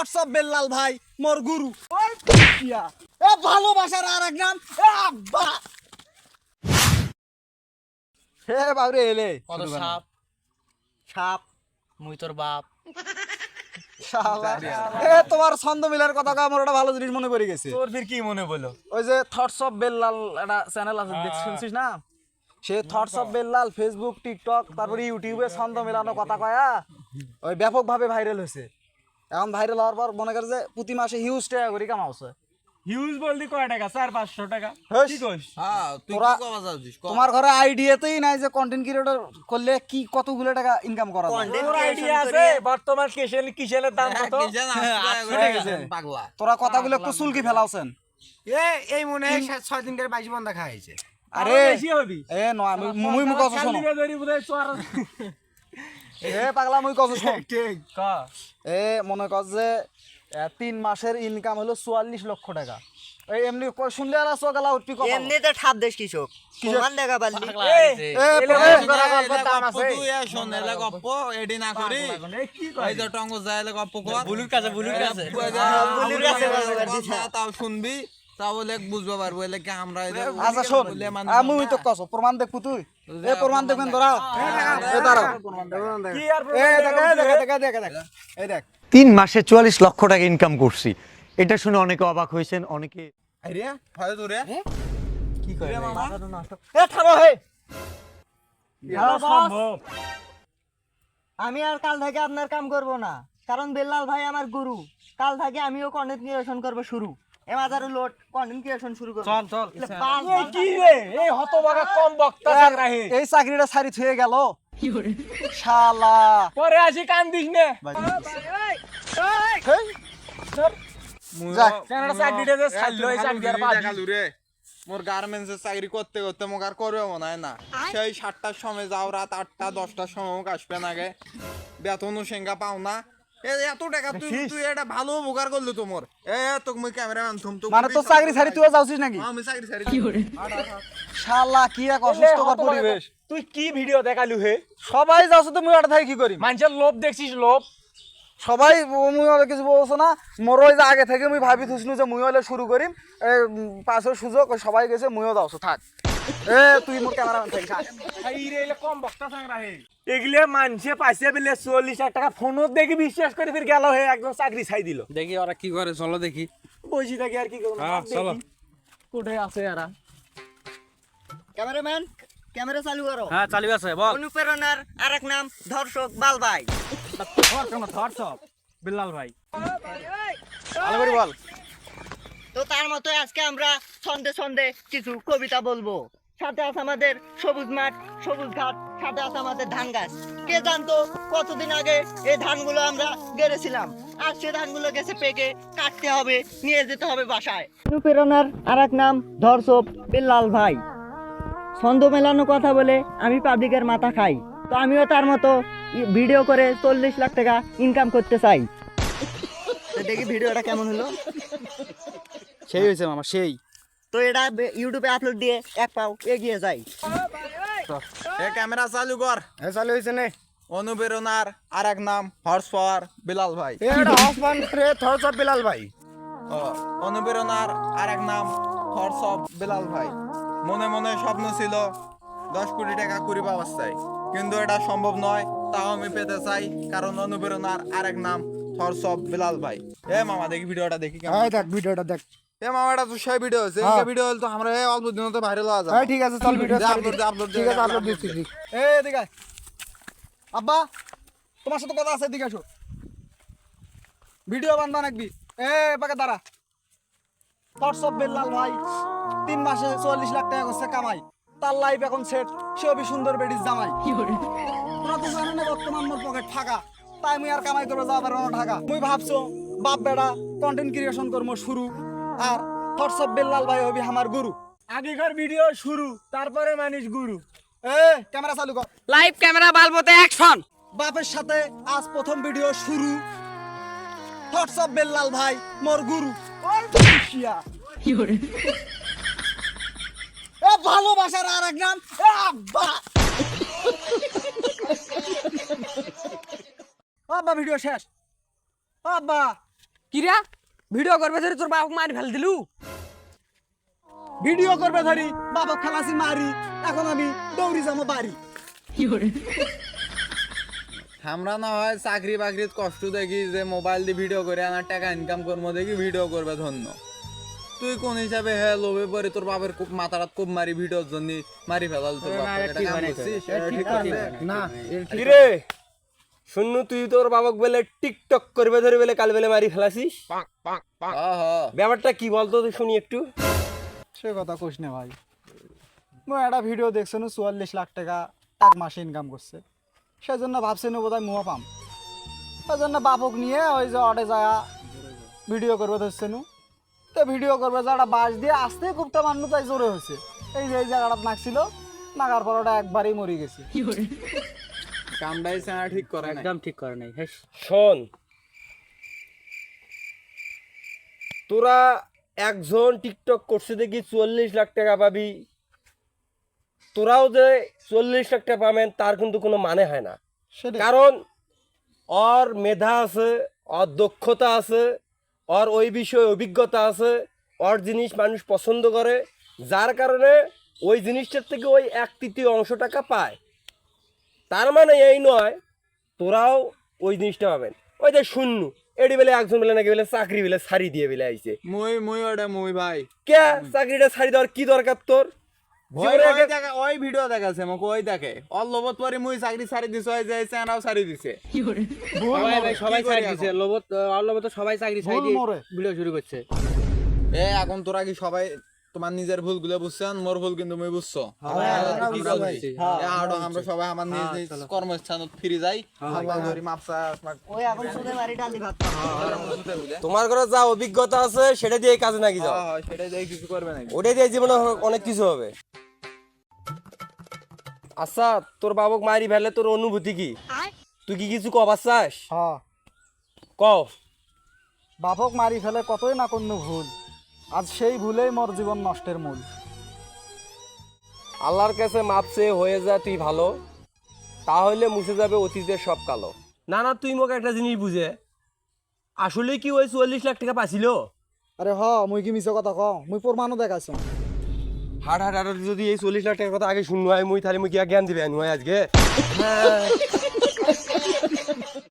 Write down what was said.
Of Bellal ভাই? মোর গুরু। এ ভালোবাসার আর এক নাম এ আব্বা। হে বাবরে এলে। কত সাপ? সাপ। মুই তোর বাপ। এ তোমার ছন্দ মিলার কথা কয় আমার ওটা ভালো জিনিস মনে পড়ে গেছে। তোর ফির কি মনে বলো ওই যে থটস অফ বেল্লাল একটা চ্যানেল আছে দেখছিস না? সে thoughts of Bellal Facebook TikTok তারপরে ইউটিউবে ছন্দ মেলানো কথা কয়া ওই ব্যাপকভাবে ভাইরাল হয়েছে। এখন ভাইরাল হওয়ার পর মনে করে যে প্রতি মাসে হিউজ টাকা করে কামাচ্ছে হিউজ বলতে কয় টাকা? চার পাঁচশো টাকা? কি কইস? হ্যাঁ তুই তোরা তোমার ঘরে আইডিয়াতেই নাই যে কন্টেন্ট ক্রিয়েটর করলে কি কতগুলো টাকা ইনকাম করা যায়। তোর আইডিয়া আছে? বর্তমান কিসের কিসের দাম হ্যাঁ, কত? ঠিক আছে। পাগলা তোরা কথাগুলো একটু চুলকি ফেলাওছেন এ এই মনে হয় ছয় দিন করে বাইশ বন্ধা খাওয়াইছে আরে এ নয় আমি মুই মুই কথা শোনো শালিরে ধরি বোধহয় চোর এ পাগলা মুই ঠিক ক? এ মনে কর যে তিন মাসের ইনকাম হলো চুয়াল্লিশ লক্ষ টাকা। এই এমনি শুনলে আর চোখালা উঠবি কথা এমনিতে ঠাপ দেশ কৃষক। দেখা পারলি এ গপ্প শোন, এডি না করি। এই যে টঙ্গ যায়, এলে গপ্প কর। বুলুর কাছে বুলুর কাছে। হ্যাঁ, বুলুর কাছে। তাও শুনবি তাও বলে বুঝতে পারব এলে কি আমরা আচ্ছা শোন। আমি তো কস প্রমাণ দেখব তুই? এ প্রমাণ দেখবেন এ দাঁড়াও কি আর এ দেখ এ দেখ দেখ দেখ দেখ এই দেখ। তিন মাসে চুয়াল্লিশ লক্ষ টাকা ইনকাম করছি। এটা শুনে অনেকে অবাক হয়েছেন অনেকে আরে, হয়? তো রে। এ থামো হে। আমি আর কাল থেকে আপনার কাম করব না কারণ বেল্লাল ভাই আমার গুরু। কাল থেকে আমিও কন্টেন্ট ক্রিয়েশন করব শুরু। এ মাজারু লোড কন্টেন্ট শুরু করব। চল চল এই কি রে? এই কম বক্তা এই চাকরিটা সারি থুয়ে গেল। শালা পরে আসি নে। মোর গার্মেন্টস এর চাকরি করতে করতে মোক আর করবে মনে হয় না। সেই সাতটার সময় যাও রাত আটটা দশটার সময় মোক আসবে না গে। বেতনও সেঙ্গা পাও না। এত টাকা তুই তুই এটা ভালো উপকার করলি তোমার। এ তোকে মুই ক্যামেরাম্যান থুম তো মানে তো চাকরি সারি তুই যাচ্ছিস নাকি? আমি চাকরি সারি শালা কি এক অসুস্থকর পরিবেশ। তুই কি ভিডিও দেখালু হে? সবাই যাচ্ছ তো মুই ওটা থাকি কি করি মানুষের লোভ দেখছিস লোভ? সবাই ও- মুই ওরা কিছু বলছো না। মোর ওই যে আগে থেকে মুই ভাবি থুসনু যে মুই হলে শুরু করিম। পাশের সুযোগ সবাই গেছে মুইও যাচ্ছ থাক। এ তুই মোর ক্যামেরাম্যান কম বক্তা এগুলে মানুষে পাইছে বলে চল্লিশ লাখ টাকা ফোনত দেখি বিশ্বাস করে ফির গেল হে একদম চাকরি ছাই দিল। দেখি ওরা কি করে চলো দেখি। বসি থাকি আর কি করব হ্যাঁ, চলো। কোথায় আছে এরা ক্যামেরাম্যান ক্যামেরা চালু করো। হ্যাঁ চালু আছে বল। অনুপ্রেরণার আরেক নাম ধর্ষক বাল ভাই। ধর কেন ধর সব বিল্লাল ভাই। ভালো করে বল। তো তার মতো আজকে আমরা ছন্দে ছন্দে কিছু কবিতা বলব। সাথে আছে আমাদের সবুজ মাঠ সবুজ ঘাট সাথে আছে আমাদের ধান গাছ। কে জানতো কতদিন আগে এই ধানগুলো আমরা গেড়েছিলাম? আর সে ধানগুলো গেছে পেকে কাটতে হবে নিয়ে যেতে হবে বাসায়। অনুপ্রেরণার আর এক নাম ধর্ষক বিল্লাল ভাই। ছন্দ মেলানো কথা বলে আমি পাবলিকের মাথা খাই। তো আমিও তার মতো ভিডিও করে চল্লিশ লাখ টাকা ইনকাম করতে চাই। দেখি ভিডিওটা কেমন হলো? সেই হয়েছে মামা সেই। তো এটা ইউটিউবে আপলোড দিয়ে এক পাও এগিয়ে যাই। এ ক্যামেরা চালু কর। এ চালু হয়েছে নে। অনুপ্রেরণার আর এক নাম হর্স পাওয়ার বিলাল ভাই। এটা হসবান রে সব বিলাল ভাই। অনুপ্রেরণার আর এক নাম হর্স অফ বিলাল ভাই। মনে মনে স্বপ্ন ছিল দশ কোটি টাকা কুড়ি পাওয়ার চাই কিন্তু এটা সম্ভব নয় তাও আমি পেতে চাই কারণ অনুপ্রেরণার আর এক নাম হর্স অফ বিলাল ভাই। এ মামা দেখি ভিডিওটা দেখি দেখ ভিডিওটা দেখ। এ মামা এটা তো সেই ভিডিও হ্যাঁ। এই ভিডিও হলে তো আমরা এই অল্প দিনতে ভাইরাল হওয়া এই যাবে। ঠিক আছে চল ভিডিও upload দে, ঠিক আছে আপলোড। দিচ্ছি এ এদিকে আব্বা তোমার সাথে কথা আছে এদিকে আসো। ভিডিও বানবা নাকবি এ পাকে দাঁড়া। অফ বেল্লাল ভাই? তিন মাসে চুয়াল্লিশ লাখ টাকা করছে কামাই। তার লাইফ এখন সেট সে অবি সুন্দর বেডিস জামাই। তোরা তো জানো না বর্তমান মোর পকেট ফাঁকা। তাই মুই আর কামাই করব যাবার না ঢাকা। মুই ভাবছ বাপ বেড়া কন্টেন্ট ক্রিয়েশন করব শুরু। আর থটস অফ বেল্লাল ভাই হবি আমার গুরু। আগেকার ভিডিও শুরু তারপরে মানুষ গুরু। এ ক্যামেরা চালু কর। লাইভ ক্যামেরা বালবোতে অ্যাকশন বাপের সাথে আজ প্রথম ভিডিও শুরু। থটস অফ বেল্লাল ভাই মোর গুরু। এ ভালোবাসার আর এক নাম এ আব্বা। আব্বা ভিডিও শেষ। আব্বা। কিরা ভিডিও করবে ধরে তোর বাবুকে মারি ফেল দিলু। ভিডিও করবে ধরি বাবা খালাসি মারি এখন আমি দৌড়ি যাব বাড়ি। আমরা না হয় চাকরি বাকরিত কষ্ট দেখি যে মোবাইল দিয়ে ভিডিও করে আনার টাকা ইনকাম করব দেখি ভিডিও করবে ধন্য। তুই কোন হিসাবে হে লোভে পরে তোর বাপের খুব মাথারাত খুব মারি ভিডিওর জন্য মারি ফেলাল তোর বাপকে ঠিক? না। শুনু তুই তোর বাবাক বলে টিকটক করবে ধরে বলে কাল বেলে মারি ফেলাছিস। ব্যাপারটা কি বলতো তুই শুনি একটু। সে কথা কোশ না ভাই। মই একটা ভিডিও দেখছ না চুয়াল্লিশ লাখ টাকা এক মাসে ইনকাম করছে। সেজন্য ভাবছি না বোধহয় মুয়া পাম। ওই জন্য বাপক নিয়ে ওই যে অটে যায় ভিডিও করবে ধরছে নু। তো ভিডিও করবে যারা বাস দিয়ে আসতে খুবটা মানুষ তাই জোরে হয়েছে। এই যে এই জায়গাটা নাকছিল নাগার পর ওটা একবারই মরে গেছে। কামটাই সেনা ঠিক করে নাই। ঠিক করে নাই শোন। তোরা একজন টিকটক করছে দেখি চুয়াল্লিশ লাখ টাকা পাবি। তোরাও যে চল্লিশ লাখ টাকা পাবেন তার কিন্তু কোনো মানে হয় না। কারণ ওর মেধা আছে ওর দক্ষতা আছে ওর ওই বিষয়ে অভিজ্ঞতা আছে ওর জিনিস মানুষ পছন্দ করে। যার কারণে ওই জিনিসটার থেকে ওই এক তৃতীয় অংশ টাকা পায়। তার মানে এই নয় তোরাও ওই জিনিসটা পাবেন ওই যে শূন্য এটি বেলে একজন বেলে নাকি বেলে চাকরি বেলে সারি দিয়ে বেলে আইছে। মুই মুই ওটা মুই ভাই। কে? চাকরিটা সারি দেওয়ার কি দরকার তোর? ওই ভিডিও দেখাছে মোক ওই দেখে। অল লোবত পরে মুই চাকরি সারি দিছে ওই যে সারি দিছে। সবাই চাকরি দিছে লোবত আর লোবত সবাই চাকরি ভুল ছাই ভিডিও শুরু করছে। এ এখন তোরা কি সবাই তোমার নিজের ভুলগুলো বুঝছেন মোর ভুল কিন্তু মুই বুঝছ। আমরা। এ আড়ো আমরা সবাই আমার নিজ নিজ কর্মস্থানত ফিরে যাই। তোমার ঘরে যা অভিজ্ঞতা আছে সেটা দিয়ে কাজে নাকি যাও? সেটাই যাই কিছু করবে নাকি? ওটাই দিয়ে জীবনে অনেক কিছু হবে। আচ্ছা তোর বাবক মারি ফেলে তোর অনুভূতি কি? তুই কি কিছু কবার চাস হ্যাঁ। ক বাপক মারি ফেলে কতই না কোনো ভুল। আজ সেই ভুলেই মোর জীবন নষ্টের মূল। আল্লাহর কাছে মাপসে হয়ে যা তুই ভালো। তাহলে মুছে যাবে অতীতের সব কালো। না না তুই মোক একটা জিনিস বুঝে। আসলে কি ওই চুয়াল্লিশ লাখ টাকা পাইছিল? আরে হ মুই কি মিছে কথা কও? মুই প্রমাণও দেখাইছো। হাট হাট হাট যদি এই চল্লিশ লাখ টাকার কথা আগে শুনু হয় মুই তাহলে মুই কি জ্ঞান দিবে আনু হয়। আজকে